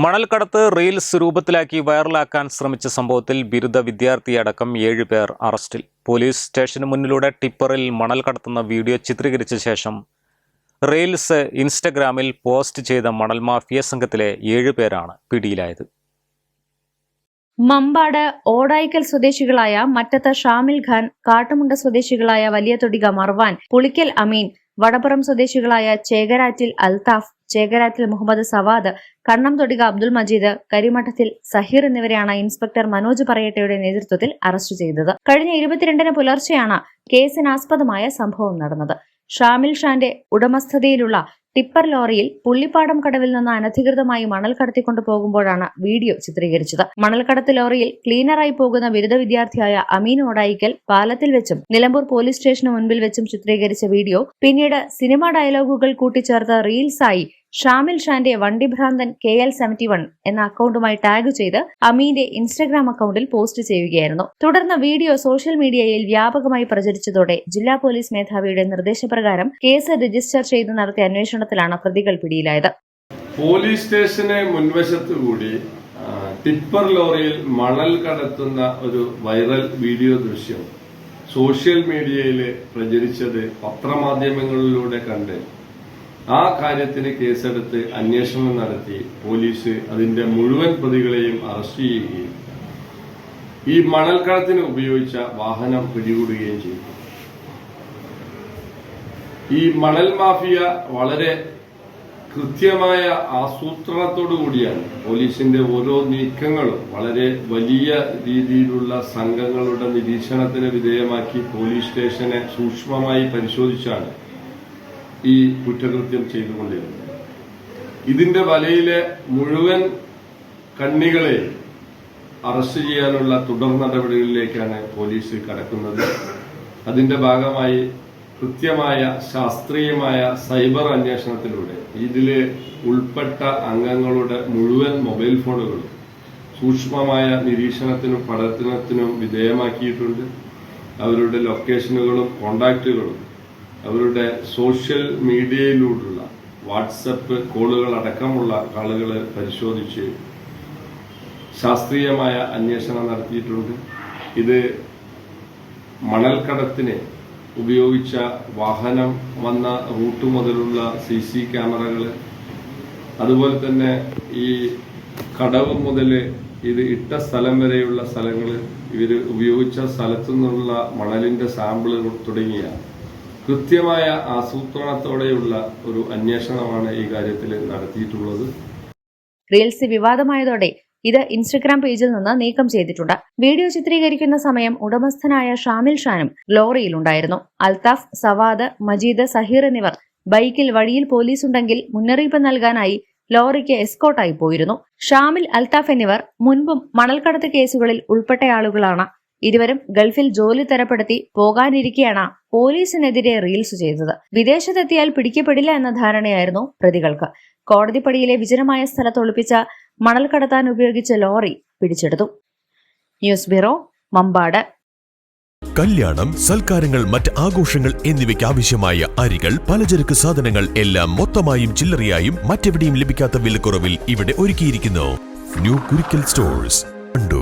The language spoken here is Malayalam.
മണൽക്കടത്ത് റീൽസ് രൂപത്തിലാക്കി വൈറലാക്കാൻ ശ്രമിച്ച സംഭവത്തിൽ ബിരുദ വിദ്യാർത്ഥിയടക്കം ഏഴ് പേർ അറസ്റ്റിൽ. പോലീസ് സ്റ്റേഷന് മുന്നിലൂടെ ടിപ്പറിൽ മണൽ കടത്തുന്ന വീഡിയോ ചിത്രീകരിച്ച ശേഷം റീൽസ് ഇൻസ്റ്റഗ്രാമിൽ പോസ്റ്റ് ചെയ്ത മണൽ മാഫിയ സംഘത്തിലെ ഏഴ് പേരാണ് പിടിയിലായത്. മമ്പാട് ഓടായിക്കൽ സ്വദേശികളായ മറ്റത്ത് ഷാമിൽ ഖാൻ കാട്ടുമുണ്ട സ്വദേശികളായ വലിയ തൊടിക മർവാൻ പുളിക്കൽ അമീൻ വടപ്പുറം സ്വദേശികളായ ചേകരാറ്റിൽ അൽതാഫ് ചേകരാറ്റിൽ മുഹമ്മദ് സവാദ് കണ്ണം തൊടിക അബ്ദുൾ മജീദ് കരിമഠത്തിൽ സഹീർ എന്നിവരെയാണ് ഇൻസ്പെക്ടർ മനോജ് പറയട്ടയുടെ നേതൃത്വത്തിൽ അറസ്റ്റ് ചെയ്തത്. കഴിഞ്ഞ ഇരുപത്തിരണ്ടിന് പുലർച്ചെയാണ് കേസിനാസ്പദമായ സംഭവം നടന്നത്. ഷാമിൽ ഷാന്റെ ഉടമസ്ഥതയിലുള്ള ടിപ്പർ ലോറിയിൽ പുള്ളിപ്പാടം കടവിൽ നിന്ന് അനധികൃതമായി മണൽ കടത്തിക്കൊണ്ടു പോകുമ്പോഴാണ് വീഡിയോ ചിത്രീകരിച്ചത്. മണൽക്കടത്ത് ലോറിയിൽ ക്ലീനറായി പോകുന്ന ബിരുദ വിദ്യാർത്ഥിയായ അമീൻ ഓടായിക്കൽ പാലത്തിൽ വെച്ചും നിലമ്പൂർ പോലീസ് സ്റ്റേഷന് മുൻപിൽ വെച്ചും ചിത്രീകരിച്ച വീഡിയോ. പിന്നീട് സിനിമ ഡയലോഗുകൾ കൂട്ടിച്ചേർത്ത് റീൽസായി ഷാമിൽ ഷാന്റെ വണ്ടിഭ്രാന്തൻ കെ എൽ സെവന്റി വൺ എന്ന അക്കൗണ്ടുമായി ടാഗ് ചെയ്ത് അമീന്റെ ഇൻസ്റ്റഗ്രാം അക്കൗണ്ടിൽ പോസ്റ്റ് ചെയ്യുകയായിരുന്നു. തുടർന്ന് വീഡിയോ സോഷ്യൽ മീഡിയയിൽ വ്യാപകമായി പ്രചരിച്ചതോടെ ജില്ലാ പോലീസ് മേധാവിയുടെ നിർദ്ദേശപ്രകാരം കേസ് രജിസ്റ്റർ ചെയ്ത് നടത്തിയ അന്വേഷണത്തിലാണ് പ്രതികൾ പിടിയിലായത്. പോലീസ് സ്റ്റേഷന് മുൻവശത്ത് കൂടി ടിപ്പർ ലോറിയിൽ മണൽ കടത്തുന്ന ഒരു വൈറൽ വീഡിയോ ദൃശ്യം സോഷ്യൽ മീഡിയയിൽ പ്രചരിച്ചത് പത്രമാധ്യമങ്ങളിലൂടെ കണ്ട് ആ കാര്യത്തിന് കേസെടുത്ത് അന്വേഷണം നടത്തി പോലീസ് അതിന്റെ മുഴുവൻ പ്രതികളെയും അറസ്റ്റ് ചെയ്യുകയും ഈ മണൽക്കടത്തിന് ഉപയോഗിച്ച വാഹനം പിടികൂടുകയും ചെയ്തു. ഈ മണൽ മാഫിയ വളരെ കൃത്യമായ ആസൂത്രണത്തോടു കൂടിയാണ് പോലീസിന്റെ ഓരോ നീക്കങ്ങളും വളരെ വലിയ രീതിയിലുള്ള സംഘങ്ങളുടെ നിരീക്ഷണത്തിന് വിധേയമാക്കി പോലീസ് സ്റ്റേഷനെ സൂക്ഷ്മമായി പരിശോധിച്ചാണ് ഈ കുറ്റകൃത്യം ചെയ്തുകൊണ്ടിരുന്നത്. ഇതിന്റെ വലയിലെ മുഴുവൻ കണ്ണികളെ അറസ്റ്റ് ചെയ്യാനുള്ള തുടർ നടപടികളിലേക്കാണ് പോലീസ് കടക്കുന്നത്. അതിന്റെ ഭാഗമായി കൃത്യമായ ശാസ്ത്രീയമായ സൈബർ അന്വേഷണത്തിലൂടെ ഇതിൽ ഉൾപ്പെട്ട അംഗങ്ങളുടെ മുഴുവൻ മൊബൈൽ ഫോണുകളും സൂക്ഷ്മമായ നിരീക്ഷണത്തിനും പഠനത്തിനും വിധേയമാക്കിയിട്ടുണ്ട്. അവരുടെ ലൊക്കേഷനുകളും കോണ്ടാക്റ്റുകളും അവരുടെ സോഷ്യൽ മീഡിയയിലൂടെയുള്ള വാട്സപ്പ് കോളുകൾ അടക്കമുള്ള ആളുകൾ പരിശോധിച്ച് ശാസ്ത്രീയമായ അന്വേഷണം നടത്തിയിട്ടുണ്ട്. ഇത് മണൽക്കടത്തിന് ഉപയോഗിച്ച വാഹനം വന്ന റൂട്ട് മുതലുള്ള സി സി ക്യാമറകൾ അതുപോലെ തന്നെ ഈ കടവ് മുതൽ ഇത് ഇട്ട സ്ഥലം വരെയുള്ള സ്ഥലങ്ങൾ ഇവർ ഉപയോഗിച്ച സ്ഥലത്തു നിന്നുള്ള മണലിന്റെ സാമ്പിളുകൾ തുടങ്ങിയ കൃത്യമായ ആസൂത്രണത്തോടെയുള്ള ഒരു അന്വേഷണമാണ് ഈ കാര്യത്തിൽ നടത്തിയിട്ടുള്ളത്. റീൽസ് വിവാദമായതോടെ ഇത് ഇൻസ്റ്റഗ്രാം പേജിൽ നിന്ന് നീക്കം ചെയ്തിട്ടുണ്ട്. വീഡിയോ ചിത്രീകരിക്കുന്ന സമയം ഉടമസ്ഥനായ ഷാമിൽ ഷാനും ലോറിയിലുണ്ടായിരുന്നു. അൽതാഫ് സവാദ് മജീദ് സഹീർ എന്നിവർ ബൈക്കിൽ വഴിയിൽ പോലീസ് ഉണ്ടെങ്കിൽ മുന്നറിയിപ്പ് നൽകാനായി ലോറിക്ക് എസ്കോട്ടായി പോയിരുന്നു. ഷാമിൽ അൽതാഫ് എന്നിവർ മുൻപും മണൽക്കടത്ത് കേസുകളിൽ ഉൾപ്പെട്ടയാളുകളാണ് ഇരുവരും ഗൾഫിൽ ജോലി തരപ്പെടുത്തി പോകാനിരിക്കെയാണ് പോലീസിനെതിരെ റീൽസ് ചെയ്തത്. വിദേശത്തെത്തിയാൽ പിടിക്കപ്പെടില്ല എന്ന ധാരണയായിരുന്നു പ്രതികൾക്ക്. കോടതിപ്പടിയിലെ വിജനമായ സ്ഥലത്ത് ഒളിപ്പിച്ച മണൽ കടത്താൻ ഉപയോഗിച്ച ലോറി പിടിച്ചെടുത്തു. News bureau Mampad. കല്യാണം സൽക്കാരങ്ങൾ മറ്റ് ആഘോഷങ്ങൾ എന്നിവയ്ക്ക് ആവശ്യമായ അരികൾ പലചരക്ക് സാധനങ്ങൾ എല്ലാം മൊത്തമായും ചില്ലറയായും മറ്റെവിടെയും ലഭിക്കാത്ത വിലക്കുറവിൽ ഇവിടെ ഒരുക്കിയിരിക്കുന്നു. New Kurikkal stores Kandoor.